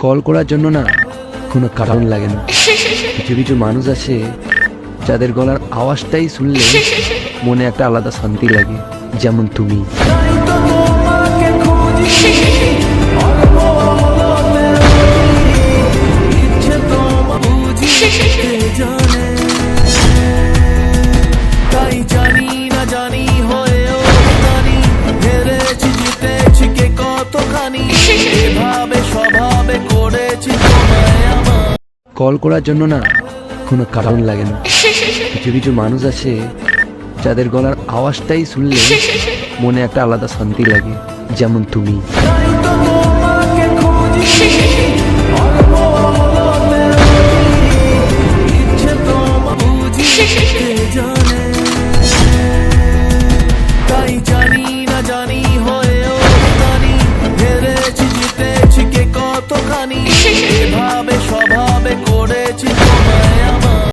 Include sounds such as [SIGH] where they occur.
Call করার জন্য না কোনো কারণ লাগে না। [LAUGHS] কিছু কিছু মানুষ আছে যাদের গলার আওয়াজটাই শুনলে মনে একটা আলাদা শান্তি লাগে যেমন তুমি। [LAUGHS] করেছি কল করার জন্য না কোনো কারণ লাগে না। কিছু কিছু মানুষ আছে যাদের গলার আওয়াজটাই শুনলে মনে একটা আলাদা শান্তি লাগে যেমন তুমি। জানে। জানি [LAUGHS] ভাবে স্বভাবে